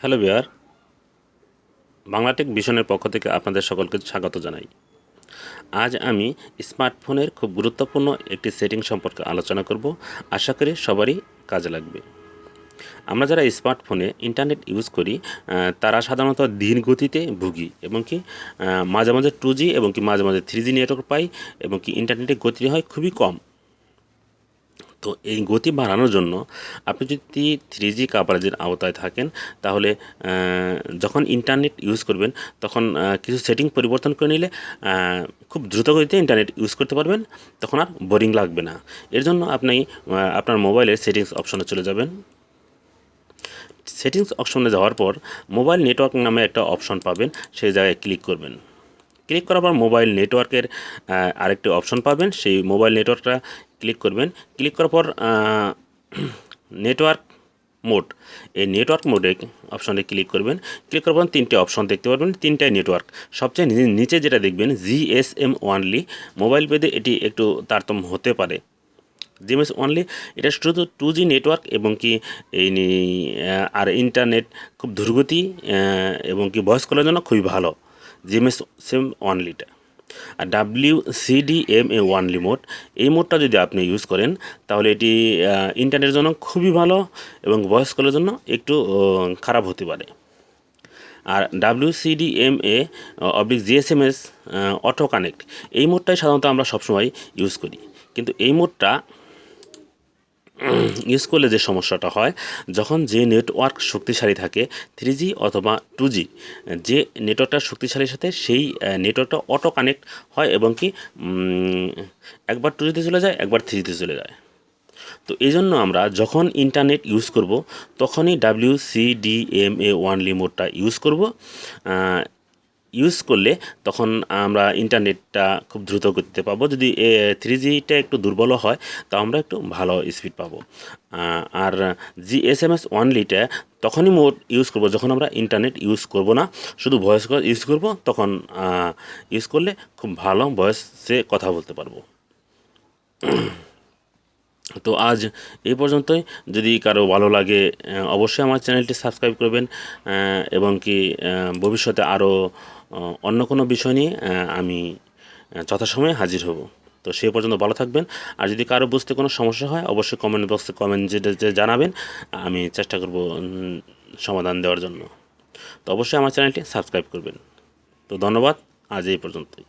Hello বিয়ার বাংলাটেক ভিশনের পক্ষ থেকে আপনাদের সকলকে স্বাগত জানাই। আজ আমি স্মার্টফোনের খুব গুরুত্বপূর্ণ একটি সেটিং সম্পর্কে আলোচনা করব। আশা করি সবারই কাজে লাগবে। আমরা যারা স্মার্টফোনে ইন্টারনেট ইউজ করি তারা সাধারণত ধীর গতিতে ভুগি এবং কি মাঝে মাঝে টু জি এবং কি মাঝে মাঝে থ্রি জি নেটওয়ার্ক পাই এবং কি ইন্টারনেটের গতি হয় খুবই কম। তো এই গতি বাড়ানোর জন্য আপনি যদি থ্রি জি কাভারেজের আওতায় থাকেন, তাহলে যখন ইন্টারনেট ইউজ করবেন, তখন কিছু সেটিং পরিবর্তন করে নিলে খুব দ্রুত গতিতে ইন্টারনেট ইউজ করতে পারবেন, তখন আর বোরিং লাগবে না। এর জন্য আপনি আপনার মোবাইলের সেটিংস অপশনে চলে যাবেন। সেটিংস অপশনে যাওয়ার পর মোবাইল নেটওয়ার্ক নামে একটা অপশন পাবেন, সেই জায়গায় ক্লিক করবেন। ক্লিক করার পর মোবাইল নেটওয়ার্কের আরেকটি অপশন পাবেন, সেই মোবাইল নেটওয়ার্কটা ক্লিক করবেন। ক্লিক করার পর নেটওয়ার্ক মোড এই নেটওয়ার্ক মোডে অপশনে ক্লিক করবেন। ক্লিক করার পর তিনটে অপশন দেখতে পারবেন তিনটাই নেটওয়ার্ক সবচেয়ে নিচে যেটা দেখবেন জিএসএম ওয়ানলি মোবাইল বেদে এটি একটু তারতম্য হতে পারে। জিএমএস অনলি এটা শুধু টু জি নেটওয়ার্ক এবং কি এই আর ইন্টারনেট খুব দ্রুতগতি আহ, এবং কি ভয়েস জন্য খুবই ভালো। জিএমএস সেম অনলিটা আর W CD M A one mode এই মোডটা যদি আপনি ইউজ করেন, তাহলে এটি ইন্টারনেটের জন্য খুবই ভালো এবং ভয়েস কলের জন্য একটু খারাপ হতে পারে। আর W CD M A oblique GSMS auto connect এই মোডটাই সাধারণত আমরা সবসময় ইউজ করি। কিন্তু এই মোডটা ইউজ করলে যে সমস্যাটা হয়, যখন যে নেটওয়ার্ক শক্তিশালী থাকে থ্রি জি অথবা টু জি যে নেটওয়ার্কটা শক্তিশালীর সাথে সেই নেটওয়ার্কটা অটো কানেক্ট হয় এবং কি একবার টু জিতে চলে যায়, একবার থ্রি জিতে চলে যায়। তো এই জন্য আমরা যখন ইন্টারনেট ইউজ করব, তখনই W C D M A only মোডটা use করব ইউজ করলে তখন আমরা ইন্টারনেটটা খুব দ্রুত গতিতে পাবো যদি থ্রি জিটা একটু দুর্বল হয়, তো আমরা একটু ভালো স্পিড পাবো। আর জি এস এম এস ওয়ানলিটা তখনই মোট ইউজ করব, যখন আমরা ইন্টারনেট ইউজ করব না। শুধু ভয়েস কল ইউজ করব, তখন ইউজ করলে খুব ভালো ভয়েসে কথা বলতে পারব। তো আজ এই পর্যন্তই। যদি কারও ভালো লাগে অবশ্যই আমার চ্যানেলটি সাবস্ক্রাইব করবেন এবং কি ভবিষ্যতে আরও অন্য কোনো বিষয় নিয়ে আমি যথাসময়ে হাজির হব। তো সে পর্যন্ত ভালো থাকবেন। আর যদি কারও বুঝতে কোনো সমস্যা হয়, অবশ্যই কমেন্ট বক্সে কমেন্ট যেটা জানাবেন, আমি চেষ্টা করব সমাধান দেওয়ার জন্য। তো অবশ্যই আমার চ্যানেলটি সাবস্ক্রাইব করবেন। তো ধন্যবাদ। আজ এই পর্যন্তই।